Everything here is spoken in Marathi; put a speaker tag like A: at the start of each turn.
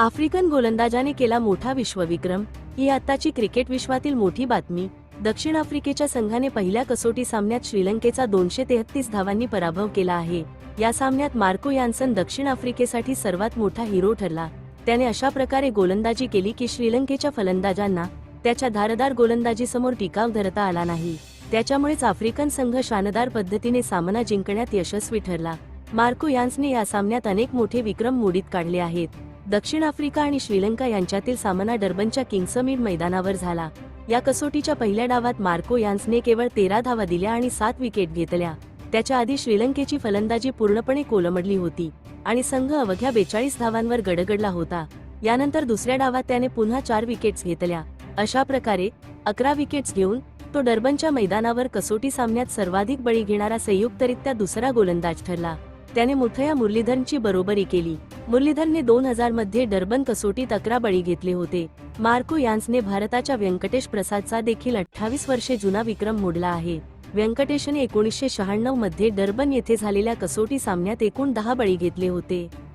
A: आफ्रिकन गोलंदाजाने केला मोठा विश्वविक्रम. ही आत्ताची क्रिकेट विश्वातील मोठी बातमी. दक्षिण आफ्रिकेच्या संघाने पहिल्या कसोटी सामन्यात श्रीलंकेचा दोनशे तेहतीस धावांनी पराभव केला आहे. या सामन्यात मार्को यान्सन दक्षिण आफ्रिकेसाठी सर्वात मोठा हिरो ठरला. त्याने अशा प्रकारे गोलंदाजी केली की श्रीलंकेच्या फलंदाजांना त्याच्या धारदार गोलंदाजीसमोर टिकाव धरता आला नाही. त्याच्यामुळेच आफ्रिकन संघ शानदार पद्धतीने सामना जिंकण्यात यशस्वी ठरला. मार्को यान्सने या सामन्यात अनेक मोठे विक्रम मोडीत काढले आहेत. दक्षिण आफ्रिका आणि श्रीलंका यांच्यातील सामना डर्बनच्या किंग्समीड मैदानावर झाला. या कसोटीच्या पहिल्या डावात मार्को यान्सने केवळ तेरा धावा दिल्या आणि सात विकेट घेतल्या. त्याच्या आधी श्रीलंकेची फलंदाजी पूर्णपणे कोलमडली होती आणि संघ अवघ्या बेचाळीस धावांवर गडगडला होता. यानंतर दुसऱ्या डावात त्याने पुन्हा चार विकेट्स घेतल्या. अशा प्रकारे अकरा विकेट्स घेऊन तो डर्बनच्या मैदानावर कसोटी सामन्यात सर्वाधिक बळी घेणारा संयुक्तरित्या दुसरा गोलंदाज ठरला. त्याने मुथया मुरलीधरनची बरोबरी केली. मुरलीधरने दोन हजारमध्ये डर्बन कसोटीत अकरा बळी घेतले होते. मार्को यान्सने भारताच्या व्यंकटेश प्रसादचा देखील अठ्ठावीस वर्षे जुना विक्रम मोडला आहे. व्यंकटेशने एकोणीसशे शहाण्णवमध्ये डर्बन येथे झालेल्या कसोटी सामन्यात एकूण दहा बळी घेतले होते.